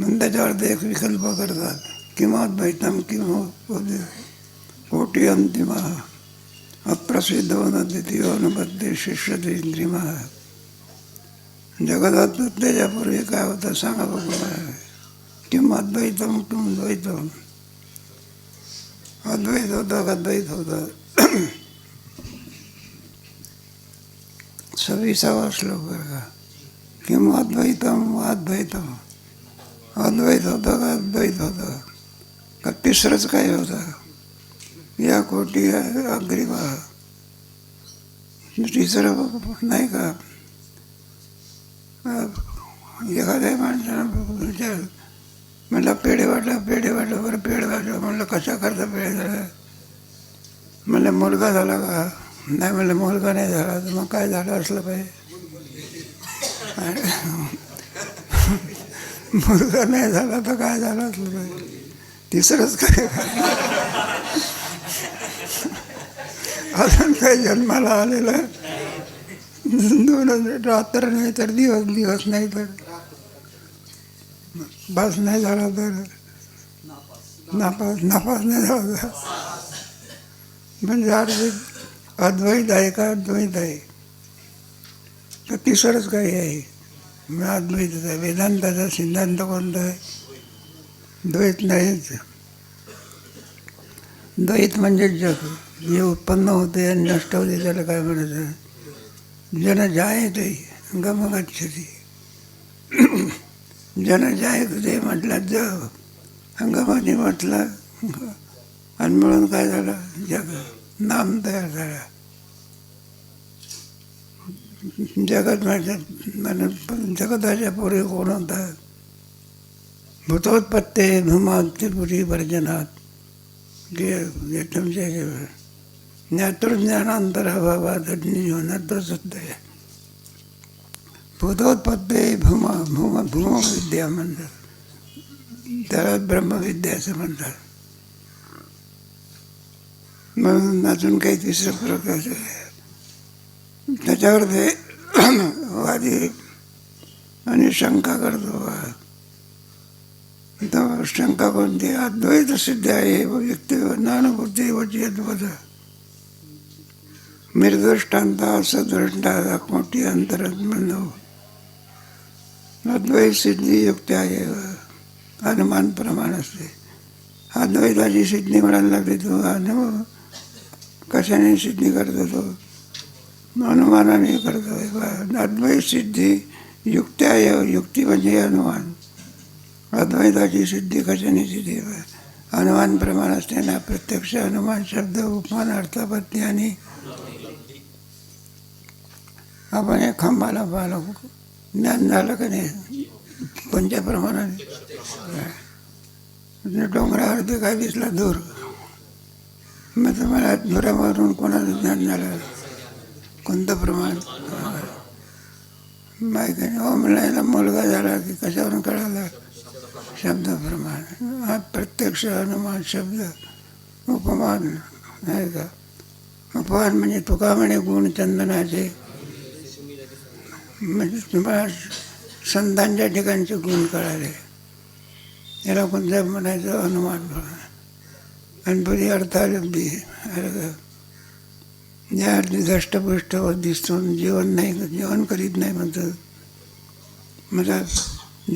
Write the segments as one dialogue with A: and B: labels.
A: मग त्याच्यावर ते एक विकल्प करतात किंवा द्वैतम किंवा कोटी अंतिमा अप्रसिद्ध द्वितीय अनुबद्ध शिष्य इंद्रिमा जगदात त्याच्यापूर्वी काय होतं सांगा बघू किंवा अद्वैतम किंवा द्वैतम। अद्वैत होतं का द्वैत होतं सव्वीसावा श्लोक बरं का किंवा अद्वैतम अद्वैतम अद्वैत होता का अद्वैत होतं का काय होतं या कोटी नाही का एखाद्या पेढे वाटलं पेढे वाटलं बरं पेढे वाटलं म्हणलं कशा करता पेढे झालं मुलगा मुलगा नाही झाला तर मुलगा नाही झाला तर काय झालं? असलं तिसरंच काय? अजून काही जन्माला आलेलं? दोन रात्र नाही तर दिवस दिवस नाही तर. बस नाही झाला तर. नापास नापास नाही झाला तर. म्हणजे अर्थ अद्वैत आहे का अद्वैत आहे? तर तिसरंच काही आहे. मग वेदांताचा सिद्धांत कोणता आहे? द्वैत नाहीच. द्वैत म्हणजे जग. जे उत्पन्न होते आणि नष्ट होते त्याला काय म्हणायचं जन जायते गमगच्छती जन जायते म्हटलं जग. अंगमाने म्हटलं आणि मिळून काय झालं? जग. नाम तयार झाला. जगत म्हणजे जगताच्या पुढे कोण होता भूतोत्पत्ते भूमात्रिपुरी वर्जनात जे तुमच्या ज्ञातृज्ञानांतराभावात ज्ञानात्र सुद्धा आहे भूतोत्पत्ते भूमा भूम भूमविद्या म्हणतात त्याला ब्रह्मविद्या असं म्हणतात म्हणून अजून काही तिसरं प्रकारचं आहे त्याच्यावर ते वादी आणि शंका करतो. शंका कोणती? अद्वैत सिद्ध आहे व्यक्ती नानुभूती वची अद्वैत निर्दृष्टांता सदृष्टा मोठी अंतरात अद्वैत सिद्धी युक्त आहे. अनुमान प्रमाण असते. अद्वैताची सिद्धी म्हणायला लागली तू. अनुभव कशाने सिद्धी करतो तो? अनुमानाने करतो. अद्वैत सिद्धी युक्त्या युक्ती म्हणजे अनुमान. अद्वैताची सिद्धी कशाने सिद्धी? अनुमान प्रमाण असते ना प्रत्यक्ष अनुमान शब्द उपमान अर्थापत्ती आणि आपण या खांबाला पाहिलं. ज्ञान झालं का नाही? कोणत्या प्रमाणाने? डोंगरावर ते काय दिसला? दूर मग तुम्हाला दुरावरून कोणाचं ज्ञान झालं? कोणतं प्रमाण? माहिती नाही. हो मुलगा झाला की कशावरून कळाला? शब्द प्रमाण. हा प्रत्यक्ष अनुमान शब्द. उपमान नाही का? उपमान म्हणजे तुका म्हणे गुण चंदनाचे. म्हणजे तुम्हाला संतांच्या ठिकाणचे गुण कळाले. याला कोणत्या म्हणायचं? अनुमान आणि पुढे अर्थालब्धी ज्या अर्थी धष्टपुष्ट दिसतो जेवण नाही जेवण करीत नाही म्हणतात. मला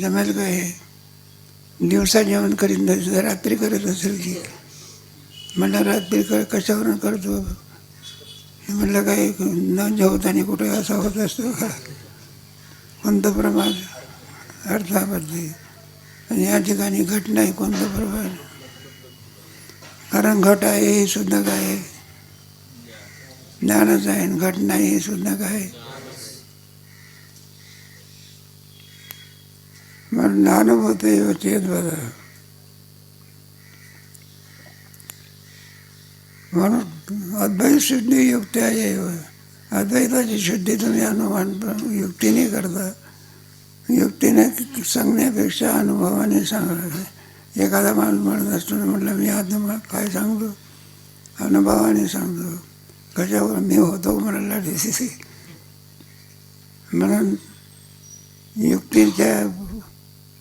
A: जमेल काय हे? दिवसा जेवण करीत नाही तर रात्री करत असेल की. म्हणलं रात्री कर कशावरून करतो? म्हणलं काय न जेवताना कुठे असा होत असतो का? कोणतं प्रमाण? अर्थाबद्दल आणि या ठिकाणी घट नाही कोणतं प्रमाण. कारण घट आहे हे सुद्धा काय? आहे आहे घट नाही हे सुद्धा काय म्हणून अनुभवते चेत बघा म्हणून अद्वैत शुद्धी युक्ती आहे अद्वैताची शुद्धी तुम्ही अनुमान युक्तीने करता। युक्तीने सांगण्यापेक्षा अनुभवाने सांगा एखादा माणूस म्हणत असतो म्हटलं मी आता काय सांगतो अनुभवाने सांगतो कशावर मी होतो म्हणाला सी म्हणून युक्तीच्या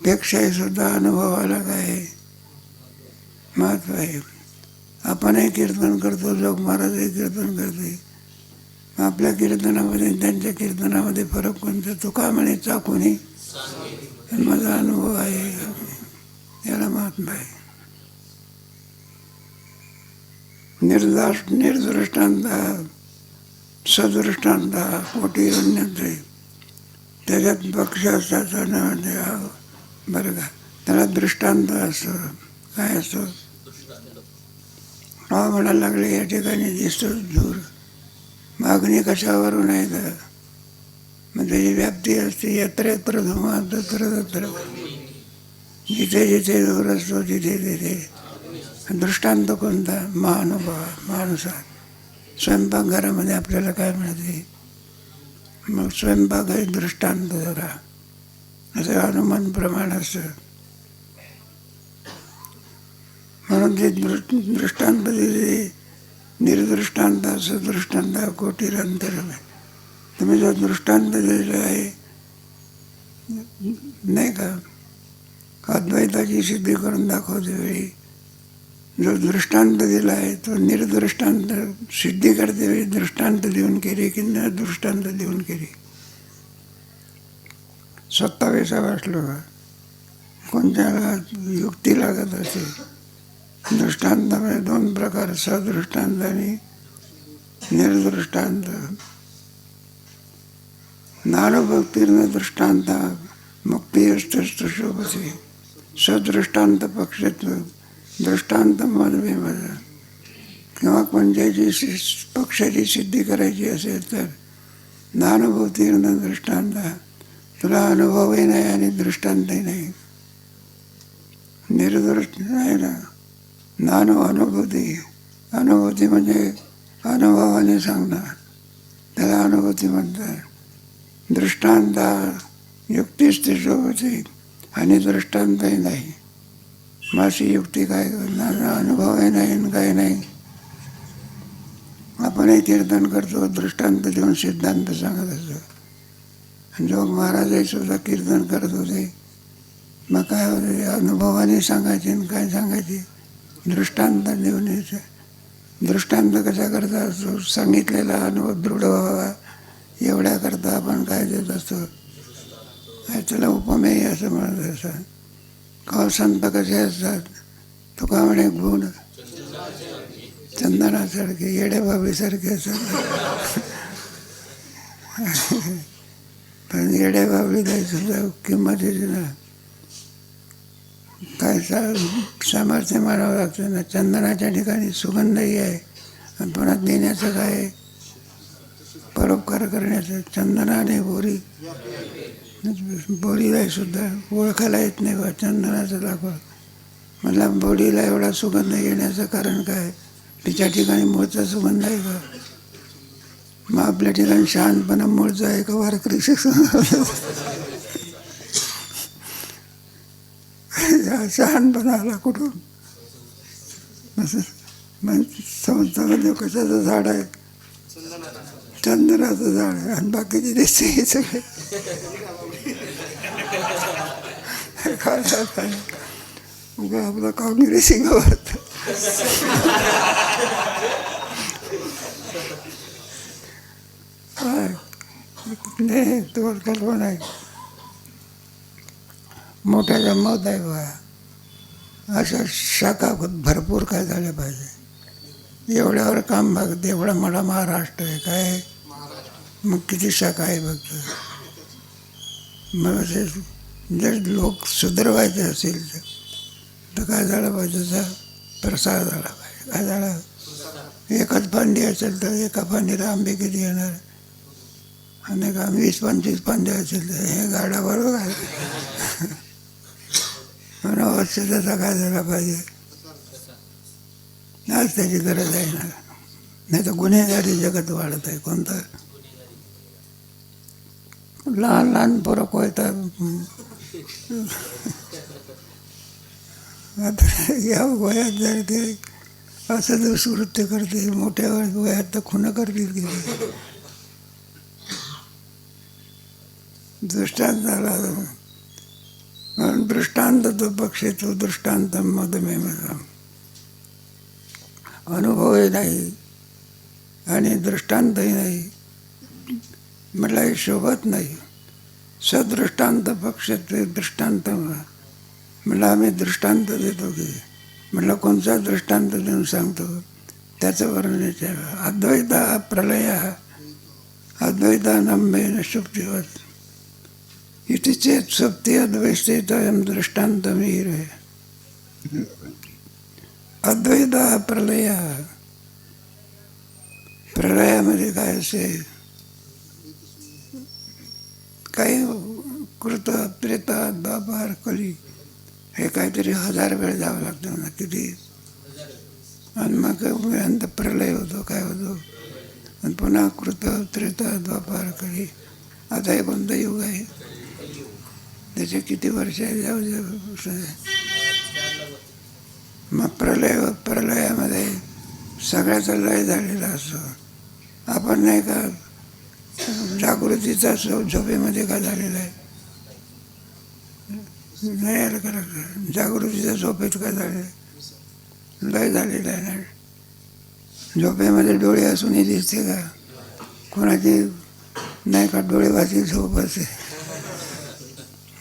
A: पेक्षाही सुद्धा अनुभवाला काय महत्त्व आहे. आपणही कीर्तन करतो लोक महाराजही कीर्तन करते. आपल्या कीर्तनामध्ये त्यांच्या कीर्तनामध्ये फरक कोणता? तुका म्हणे चाकुनी माझा अनुभव आहे. याला महात्मा आहे. निर्दाश निर्दृष्टांत सदृष्टांत कोटी अन्यते. त्याच्यात पक्ष असतात न बरं का? त्याला दृष्टांत असतो काय असतं हा म्हणायला लागले या ठिकाणी दिसतो दूर मागणी कशावरून आहे तर? मग त्याची व्याप्ती असते यत्र यत्र धुमा तत्र तत्र जिथे जिथे दूर असतो तिथे तिथे. दृष्टांत कोणता महानुभाव माणुसात स्वयंपाकघरामध्ये आपल्याला काय मिळते? मग स्वयंपाक हे दृष्टांत जरा. असं हनुमान प्रमाण असतं. म्हणून ते दृ दृष्टांत दिले निर्दृष्टांत असं दृष्टांत कोटीरंतर तुम्ही जो दृष्टांत दिलेला आहे नाही का? अद्वैताची सिद्धी करून दाखवते वेळी? जो दृष्टांत दिला आहे तो निर्दृष्टांत सिद्धी करते वेळी दृष्टांत देऊन केली की न दृष्टांत देऊन केली? सत्तावीसावा श्लोक. का कोणत्याला युक्ती लागत असेल? दृष्टांतामध्ये दोन प्रकार सदृष्टांत आणि निर्दृष्टांत. नारभक्तीर्ण दृष्टांत मुक्ती असतस्त शोभते सदृष्टांत पक्षत्व. दृष्टांत मनवे माझा किंवा कोणत्याची सि- पक्षाची सिद्धी करायची असेल तर नानुभूतीर्न दृष्टांत. तुला अनुभवही नाही आणि दृष्टांतही नाही. निर्दृष्ट नाही ना. नानु अनुभूती. अनुभूती म्हणजे अनुभवाने सांगणार. त्याला अनुभूती म्हणतात. दृष्टांत युक्तीच ती शोभते आणि दृष्टांतही नाही. माशी युक्ती काय करणार? अनुभवही नाही काय नाही. आपणही कीर्तन करतो दृष्टांत देऊन सिद्धांत सांगत असतो. आणि जोग महाराजही सुद्धा कीर्तन करत होते. मग काय होते अनुभवाने सांगायचे आणि काय सांगायचे? दृष्टांत देऊन यायचं. दृष्टांत कशा करता? असतो सांगितलेला अनुभव दृढ व्हावा. एवढ्याकरता आपण काय देत असतो? काय त्याला उपमेय असं म्हणत असं का संत कसे असतात? तुका म्हणे गुण? चंदनासारखे येड्याबाबीसारखे असतात. पण येड्याबाबीला सुद्धा किंमत येते ना. काय सा सामर्थ्य मानावं लागतं ना. चंदनाच्या ठिकाणी सुगंधही आहे. आणि पुन्हा देण्याचं काय? परोपकार करण्याचं. चंदनाने बोरी बोडीलाही सुद्धा ओळखायला येत नाही बा चंदनाचं दाखवा मला बोडीला एवढा सुगंध येण्याचं कारण काय? तिच्या ठिकाणी मूळचा सुगंध आहे का? मग आपल्या ठिकाणी शहाणपणा मूळचा आहे का वारकरी? शहाणपणा आला कुठून? असं मग संस्थामध्ये कशाचं झाड आहे? चंदनाचं झाड आहे. आणि बाकीचे दिसते हे सगळे. उगा आपला काँग्रेसी गावात नाही तुवर कल्पना आहे मोठ्या जमवत आहे बघा अशा शाखा भरपूर काय झाल्या पाहिजे एवढ्यावर काम बघते एवढा मोठा महाराष्ट्र आहे काय? मग किती शाखा आहे बघतो मग असे जर लोक सुधरवायचे असेल तर तर काय झालं पाहिजे त्याचा प्रसार झाला पाहिजे. काय झाला एकच फांदी असेल तर एका फांदीला आंबे किती येणार? आणि का वीस पंचवीस फांडी असेल तर हे गाडा बरोबर आहे. म्हणून अवश्य त्याचा काय झाला पाहिजे. आज त्याची गरज आहे ना. नाही तर गुन्हेगारी जगत वाढत आहे कोणतं? लहान लहान पोरं कोयतात आता या वयात जर ते असं दुष्कृत्य करते मोठ्या वयात तर खुणं करतील तिथे दृष्टांत झाला म्हणून दृष्टांत तो पक्षी तो दृष्टांत मधुमेह अनुभवही नाही आणि दृष्टांतही नाही. म्हटलं हे शोभत नाही. सदृष्टांत पक्ष ते दृष्टांत. म्हटलं आम्ही दृष्टांत देतो की म्हटलं कोणता दृष्टांत देऊन सांगतो? त्याचं वर्णन विचार. अद्वैता प्रलय अद्वैता नंबेन शुप्तिवत इथे चेत सुप्ती अद्वैतेतयम दृष्टांत मीर. अद्वैता प्रलय प्रलयामध्ये काय असेल काही कृत प्रेत दाबार कली हे काहीतरी हजार वेळ जावं लागतं ना किती? आणि मग अंत प्रलय होतो काय होतो? आणि पुन्हा कृत त्रेता द्वापार कली आता हे कोणतं युग आहे. त्याचे किती वर्ष आहे? जाऊ जाऊ मग प्रलय प्रलयामध्ये सगळ्याचा लय झालेला असतो. आपण नाही का जागृतीचा झोपेमध्ये का झालेला आहे? नाही आलं का लक्षात? जागृतीचा झोपेत का झालेला आहे? लय झालेला आहे ना. झोपेमध्ये डोळे असूनही दिसते का? कोणाची? नाही का? डोळेबाजी झोप असे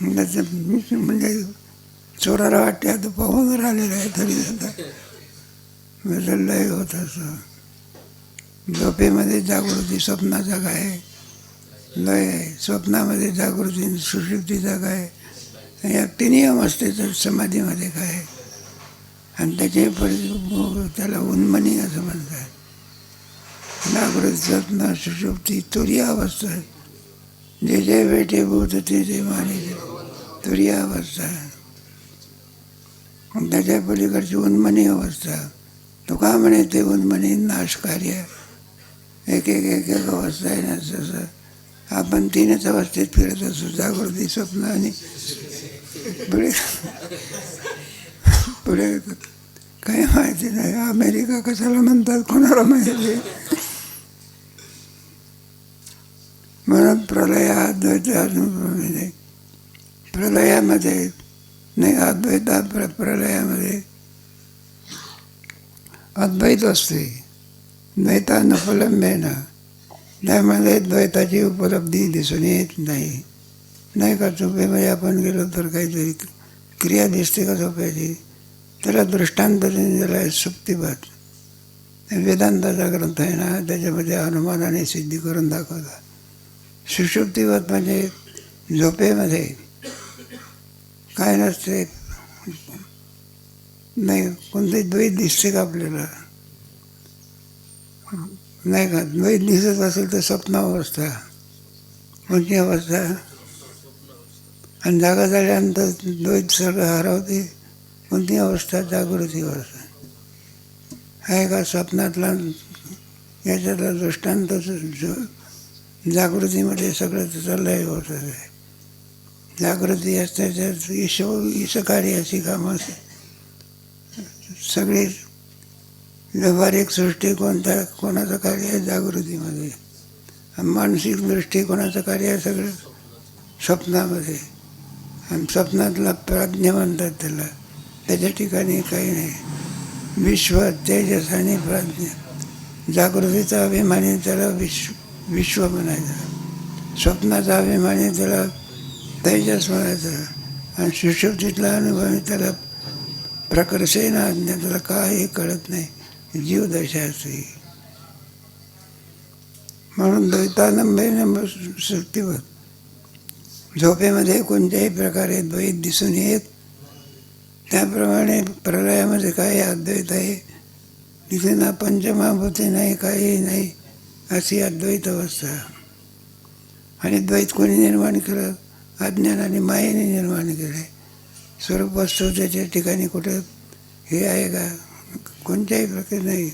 A: म्हणजे, म्हणजे चोराला वाटते आता पाहून राहिलेलं आहे तरी सुद्धा. म्हणजे लय होत असं. झोपेमध्ये जागृती स्वप्ना जग आहे. लय आहे स्वप्नामध्ये जागृती सुशुक्तीचा आहे. या असते तर समाधीमध्ये काय? आणि त्याचे परि त्याला उन्मनी असं म्हणतात. जागृत स्वप्न सुशुक्ती तुर्या अवस्था आहे. जे जे भेटे भूत ते जे माने तुर्या अवस्था आहे. त्याच्या पलीकडची उन्मनी अवस्था. तो म्हणे ते उन्मनी नाशकार्य एक एक एक एक अवस्था आहे ना जसं आपण तीनच अवस्थेत फिरत असू जागृती स्वप्न आणि पुढे पुढे काही माहिती नाही. अमेरिका कशाला म्हणतात कोणाला माहिती म्हणून प्रलय अद्वैत अनुभवामध्ये प्रलयामध्ये नाही अद्वैता प्र प्रलयामध्ये अद्वैत असते. द्वैता नफलंबेन त्यामध्ये द्वैताची उपलब्धी दिसून येत नाही नाही का झोपेमध्ये आपण गेलो तर काहीतरी क्रिया दिसते का झोप्याची त्याला दृष्टांत दिला आहे सुप्तिपात वेदांताचा ग्रंथ आहे ना त्याच्यामध्ये अनुमानाने सिद्धी करून दाखवतात सुषुप्तिवत म्हणजे झोपेमध्ये काय नसते नाही कोणते द्वैत दिसते का आपल्याला नाही का? द्वैत दिसत असेल तर स्वप्नावस्था कोणती अवस्था. आणि जागा झाल्यानंतर द्वैत सगळं हरवते. कोणती अवस्था जागृती अवस्था. आहे का स्वप्नातला? याच्यातला दृष्टांत जागृतीमध्ये सगळं त्याचा लय होत आहे. जागृती असते त्यात ईश्व ईशकारी अशी कामं सगळी व्यावहारिक सृष्टी कोणत्या कोणाचं कार्य आहे जागृतीमध्ये. मानसिक दृष्टी कोणाचं कार्य आहे सगळं स्वप्नामध्ये. आणि स्वप्नातला प्राज्ञ म्हणतात त्याला. त्याच्या ठिकाणी काही नाही. विश्व तेजस आणि प्राज्ञ. जागृतीचा अभिमानी त्याला विश्व विश्व म्हणायचं. स्वप्नाचा अभिमानी त्याला तेजस म्हणायचं. आणि सुशुद्धीतला अनुभवी त्याला प्रकर्षेन आज्ञा. त्याला काही कळत नाही. जीवदशा असते म्हणून द्वैतानंबेन सृष्टीवर. झोपेमध्ये कोणत्याही प्रकारे द्वैत दिसून येत त्याप्रमाणे प्रलयामध्ये काही अद्वैत आहे. तिथे ना पंचमहाभूती नाही काही नाही अशी अद्वैत अवस्था. आणि द्वैत कोणी निर्माण केलं? अज्ञान आणि मायेने निर्माण केले स्वरूप वस्तू त्याच्या ठिकाणी कुठं? हे आहे का? कोणत्याही प्रकारे नाही.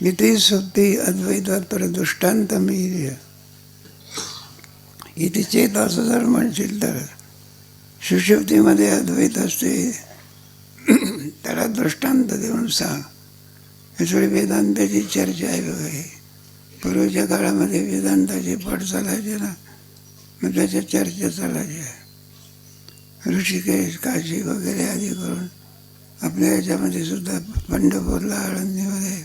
A: इथे सुप्ती अद्वैतात दृष्टांत मी इथे चेत असं जर म्हणशील तर सुशुप्तीमध्ये अद्वैत असते. त्याला दृष्टांत देऊन सांग. हे वेदांताची चर्चा आहे बघा हे. पूर्वीच्या काळामध्ये वेदांताची पट चालायचे ना. मग त्याच्या चर्चा चालायच्या. ऋषिकेश काशी वगैरे आदी करून आपल्या याच्यामध्ये सुद्धा पंढरपूरला आळंदीमध्ये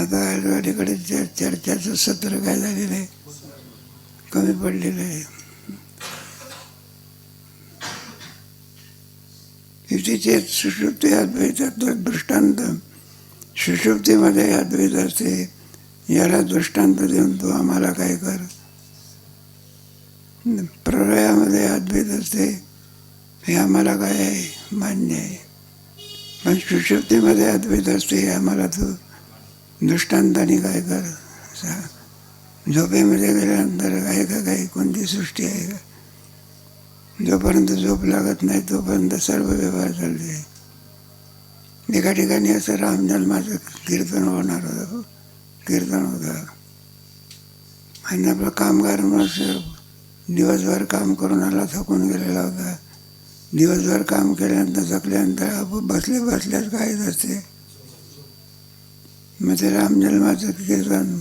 A: आता अलीकडे चर चर्चाचं सत्र काय झालेलं आहे कमी पडलेलं आहे. युतीचे सुशुप्ती अद्वैतात दृष्टांत सुशुप्तीमध्ये अद्वैत असते. याला दृष्टांत देऊन तू आम्हाला काय कर? प्रलयामध्ये अद्वैत असते. हे आम्हाला काय आहे मान्य आहे? पण सुशक्तीमध्ये अद्वैत असते हे आम्हाला तू दृष्टांताने काय कर. झोपेमध्ये गेल्यानंतर आहे का काही? कोणती सृष्टी आहे का? जोपर्यंत झोप लागत नाही तोपर्यंत सर्व व्यवहार चालले एका ठिकाणी असं रामजन्माचं कीर्तन होणार होतं. कीर्तन होतं. आणि आपला कामगार माणूस दिवसभर काम करून आला थकून गेलेला होता. दिवसभर काम केल्यानंतर थकल्यानंतर आपोआप बसले बसल्यास काहीच असते मग ते रामजन्माचं कीर्तन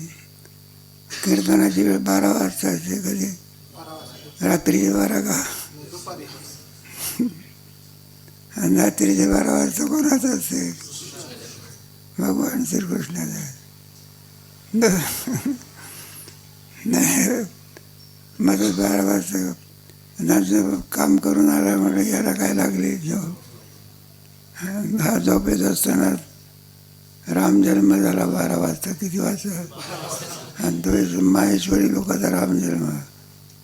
A: कीर्तनाची वेळ बारा वाजता असते कधी? रात्रीचे बारा का? आणि रात्रीचे बारा वाजता कोणाच असते? भगवान श्रीकृष्णाचा. नाही मग बारा वाजता काम करून आला म्हणजे याला काय लागली? झोप हा झोपेत असताना राम जन्म झाला बारा वाजता. किती वाजता? आणि तो माहेश्वरी लोकांचा राम जन्म.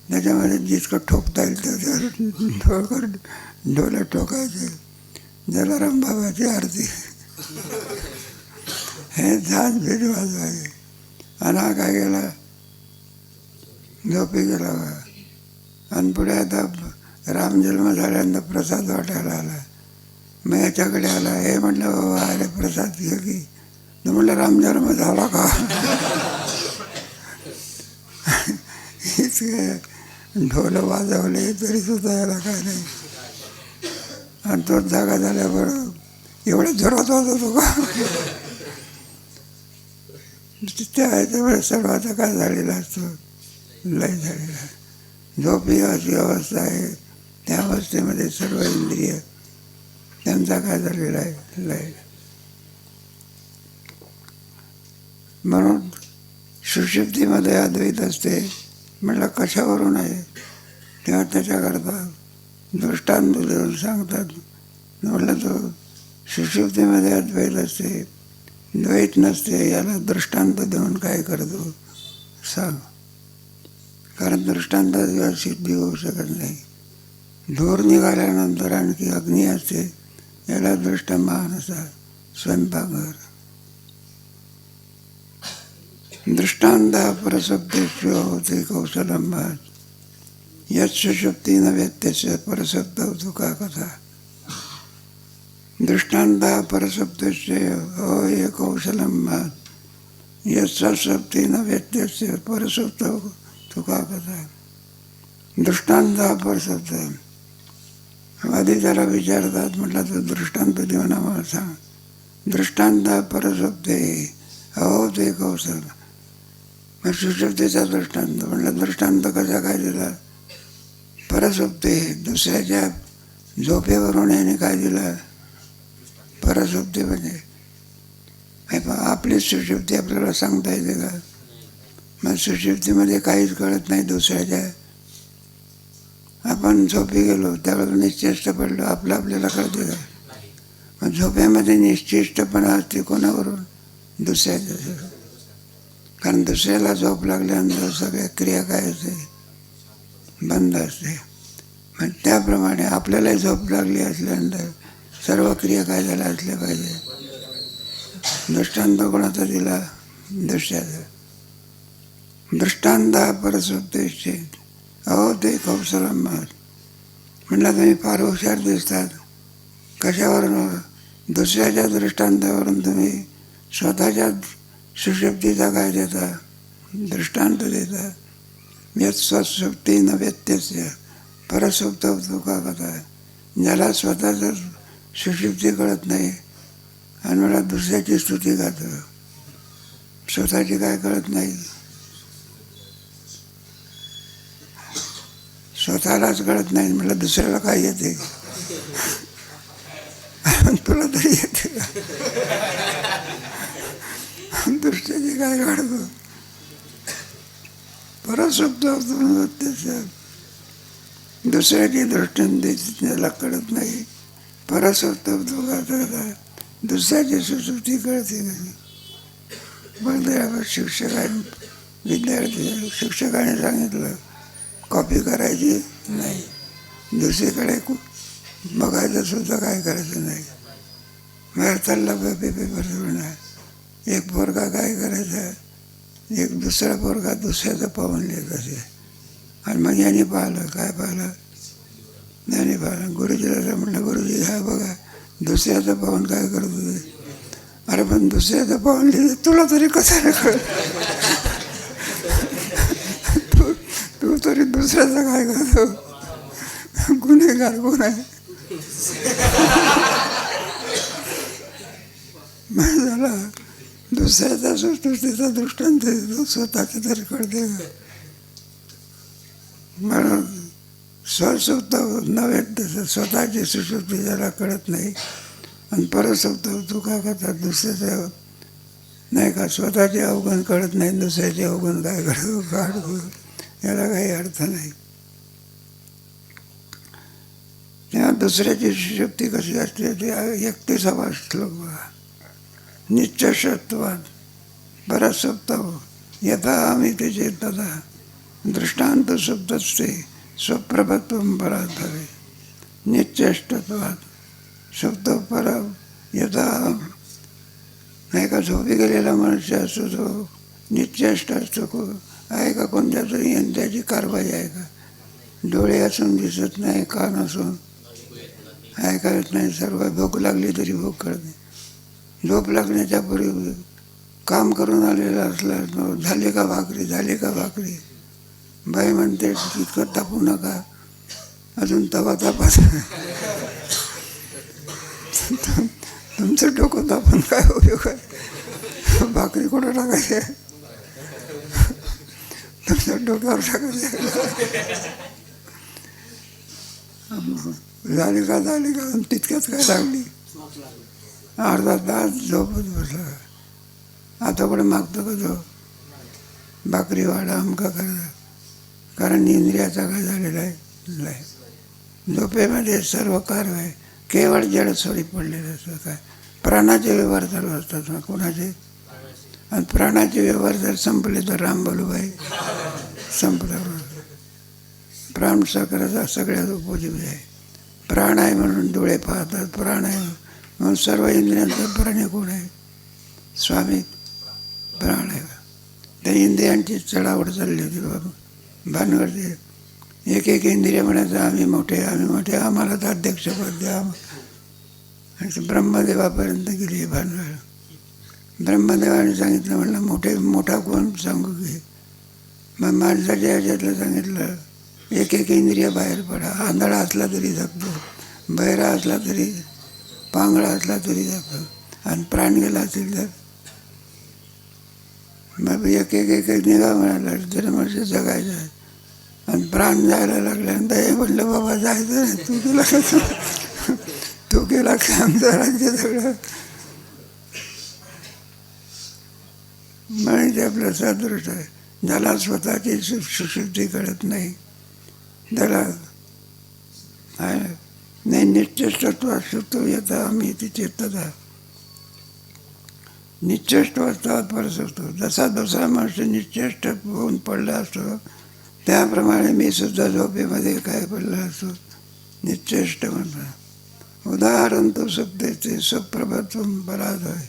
A: त्याच्यामध्ये जितकं ठोकता येईल तर ढोलकर ढोला ठोकायचे. जलाराम बाबाची आरती. हे झाज भेट वाजवायचे. आणि हा काय गेला झोपी गेला. बा आणि पुढे आता राम जन्म झाल्यानंतर प्रसाद वाटायला आला. मग याच्याकडे आला. हे म्हटलं बाबा अरे प्रसाद घे की. तर म्हटलं राम जन्म झाला का? इतके ढोल वाजवले तरी सुद्धा याला काय नाही. आणि तोच जागा झाल्याबरोबर एवढ्या जोरात वाजवतो का? त्या ह्याच्यामुळे सर्वांचा काय झालेला असतो? लय झालेला झोप ही अशी अवस्था आहे. त्या अवस्थेमध्ये सर्व इंद्रिय त्यांचा काय झालेला आहे लय म्हणून सुशुद्धीमध्ये अद्वैत असते. म्हटलं कशावरून आहे? तेव्हा त्याच्याकरता दृष्टांत देऊन सांगतात. म्हटलं तो सुशुद्धीमध्ये अद्वैत असते. द्वैत नसते याला दृष्टांत देऊन काय करतो? सांग. कारण दृष्टांताशिवाय सिद्धी होऊ शकत नाही. धूर निघाल्यानंतर आणखी अग्नी असते याला दृष्ट महान असा स्वयंपाकघर. दृष्टांत परसप्तेश्व होते कौशलंबात यत् सुषुप्ती न व्यत्यस्य परसप्त तुका कथा. दृष्टांत परसप्तस्य होय कौशलंबात यत् सप्ती न व्यत्यस्य परसप्त तुका आहे दृष्टांत परसप्त आधी त्याला विचारतात म्हटलं तर दृष्टांत देऊन आम्हाला सांग. दृष्टांत परसप्ते हो ते कौशल. मग सुषुप्तीचा दृष्टांत म्हटलं दृष्टांत कसा काय दिला? परसुप्ते दुसऱ्याच्या झोपेवरून याने काय दिलं? परसुप्ती म्हणजे हे पहा, आपलीच सुषुप्ती आपल्याला सांगता येते का? मग सुषुप्तीमध्ये काहीच कळत नाही दुसऱ्याच्या. आपण झोपी गेलो त्यावेळेला निश्चिष्ट पडलो आपलं आपल्याला कळते का? मग झोपेमध्ये निश्चिष्टपणा असते कोणावरून? दुसऱ्याच्या. कारण दुसऱ्याला झोप लागल्यानंतर सगळ्या क्रिया काय असते? बंद असते. मग त्याप्रमाणे आपल्यालाही झोप लागली असल्यानंतर सर्व क्रिया काय झाल्या असल्या पाहिजे. दृष्टांत कोणाचा दिला? दृष्ट्याचा दृष्टांत परसुप्तेचे अहो ते कौशलंबात म्हटलं तुम्ही फार हुशार दिसतात. कशावरून हो? दुसऱ्याच्या दृष्टांतावरून तुम्ही स्वतःच्या सुशक्तीचा काय देता? दृष्टांत देता. यत स्वसुप्ती न व्यत्यस्य. परसुप्त तुका कथा ज्याला स्वतःच सुशुप्ती कळत नाही आणि मला दुसऱ्याची स्तुती गातं स्वतःची काय कळत नाही? स्वतःलाच कळत नाही. म्हटलं दुसऱ्याला काय येते? तुला तरी येते का? दुसऱ्याचे काय काढतो परसुप्त त्याच्या दुसऱ्याची दृष्टांत त्याला कळत नाही. परसुप्त दुसऱ्याची सुसुप्ती कळते नाही बघ शिक्षकांनी विद्यार्थी शिक्षकाने सांगितलं कॉपी करायची नाही. दुसरीकडे बघायचं सुद्धा काय करायचं नाही. बाहेर चालला पेपर पेपर सोडणार एक पोरगा काय करायचं? एक दुसरा पोरगा दुसऱ्याचं पाहून लिहित असे. आणि मग याने पाहिलं काय पाहिलं? याने पाहिलं गुरुजीला म्हटलं गुरुजी हा बघा दुसऱ्याचं पाहून काय करत होते? अरे पण दुसऱ्याचं पाहून लिहिलं तुला तरी कसं कळत तू तू तरी दुसऱ्याचं काय करतो? गुन्हेगार कोण आहे? माझ्याला झाला दुसऱ्याचा सृष्टीचा दृष्टांत देतो स्वतःचं तरी कळते का? म्हणून स्वसुप्त नव्हे तसं स्वतःची सुशुप्ती ज्याला कळत नाही आणि परसुप्त तू काय करतात दुसऱ्याचं नाही का? स्वतःचे अवगण कळत नाही दुसऱ्याचे अवगण काय करतो काढतो. याला काही अर्थ नाही. तेव्हा दुसऱ्याची सुशुप्ती कशी असते ते एकतीसावा श्लोक बघा. निश्चशत्वात परसप्तव हो. यथा आम्ही त्याचे तदा दृष्टांत शब्द असते स्वप्रभत्व परात हवे निश्चेष्टत्वात शब्द पर यथा नाही का झोपी गेलेला मनुष्य असतो तो निश्चेष्ट असतो आहे का कोणत्या तरी यंत्राची कारवाई आहे का? डोळे असून दिसत नाही कान असून. ऐकत नाही सर्व भूक लागली तरी भूक कळत नाही झोप लागण्याच्या पूर्वी काम करून आलेला असला झाले झाली का भाकरी? झाली का भाकरी? बाई म्हणते तितकं तापू नका. अजून तवा तापाच तुमचं डोकं तापून काय उपयोग आहे? भाकरी कुठं टाकायची? डोक्यावर टाकायचं झाली का झाली का? तितक्याच तितक्यात काय लागली? अर्धा तास झोपत बसला. आता पण मागतो का झोप? भाकरी वाडा अमका करा कारण इंद्रियाचा काय झालेला आहे? नाही. झोपेमध्ये सर्व कार्य आहे. केवळ जडसोडी पडलेलं असतं. काय? प्राणाचे व्यवहार चालू असतात. ना कोणाचे? आणि प्राणाचे व्यवहार जर संपले तर राम बोलूबाई संपला प्राण साखराचा सगळ्यात उपयोगी आहे. प्राण आहे म्हणून डोळे पाहतात प्राण आहे म्हणून सर्व इंद्रियांचा प्राणी कोण आहे? स्वामी प्राण आहे. त्या इंद्रियांची चढावड चालली होती बाबा. भानगडते एक एक इंद्रिय म्हणायचं आम्ही मोठे आम्ही मोठे आम्हाला तर अध्यक्षपद द्या. ब्रह्मदेवापर्यंत गेली भानगड. ब्रह्मदेवाने सांगितलं म्हणलं मोठे मोठा कोण? सांगू की. मग माणसाच्या ह्याच्यातलं सांगितलं एक एक इंद्रिय बाहेर पडा. आंधळा असला तरी जगतो बहिरा असला तरी पांगळा असला तरी जगतो. आणि प्राण गेला असेल तर? मग एक एक एक एक निघा म्हणाला तर मनुष्य जगायचं आहे. आणि प्राण जायला लागल्यानंतर हे म्हणलं बाबा जायचं नाही. तू तुला का तू केला काम आमचं सगळं? म्हणजे आपलं सदृश आहे. ज्याला स्वतःची सु सुशुद्धी कळत नाही त्याला नाही निश्चेष्टत्व सुतो येता आम्ही तिथे तदा निश्चेष्टत्वात असतात परत असतो जसा दुसरा मनुष्य निश्चेष्ट होऊन पडला असतो त्याप्रमाणे मी सुद्धा झोपेमध्ये काय पडला असतो? निश्चेष्ट म्हणला उदाहरण तो सुप्तेचे सुप्रभत्व बराच आहे.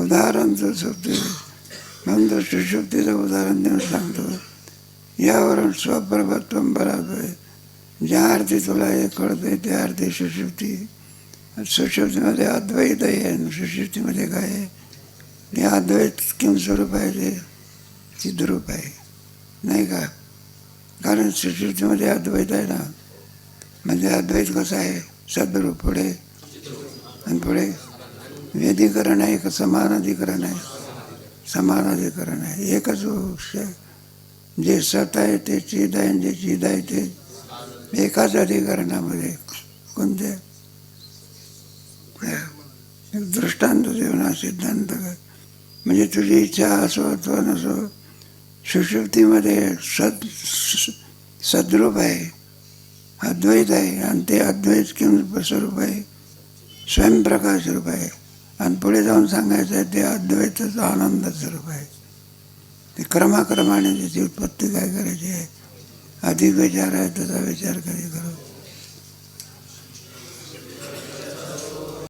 A: उदाहरण तो सत्ते म्हणून तो सुशुक्तीचं उदाहरण देऊन सांगतो यावरून स्वप्रभत्व बराच ज्या आरती तुला हे कळतंय त्या आरती सुशुक्ती सुशुक्तीमध्ये अद्वैत आहे आणि सुशुक्तीमध्ये काय आहे? हे अद्वैत किम स्वरूप आहे ते? चिद्रूप आहे. नाही का? कारण सुशुक्तीमध्ये अद्वैत आहे ना. म्हणजे अद्वैत कसं आहे? सद्रूप पुढे. आणि पुढे? वेदीकरण आहे का समानाधिकरण आहे? समानाधिकरण आहे. एकच वृक्ष जे सत आहे ते चिद आहे आणि जे चिद आहे ते एकाच अधिकरणामध्ये कोणते? दृष्टांत देऊन सिद्धांत. कर म्हणजे तुझी इच्छा असो अथवा नसो सुषुप्तीमध्ये सद स- सद्रूप आहे अद्वैत आहे आणि ते अद्वैत किंवा स्वरूप आहे स्वयंप्रकाश रूप आहे. आणि पुढे जाऊन सांगायचं आहे ते अद्वैताचा आनंद स्वरूप आहे. ते क्रमाक्रमाने त्याची उत्पत्ती काय करायची आहे? अधिक विचार आहे त्याचा विचार कधी करू?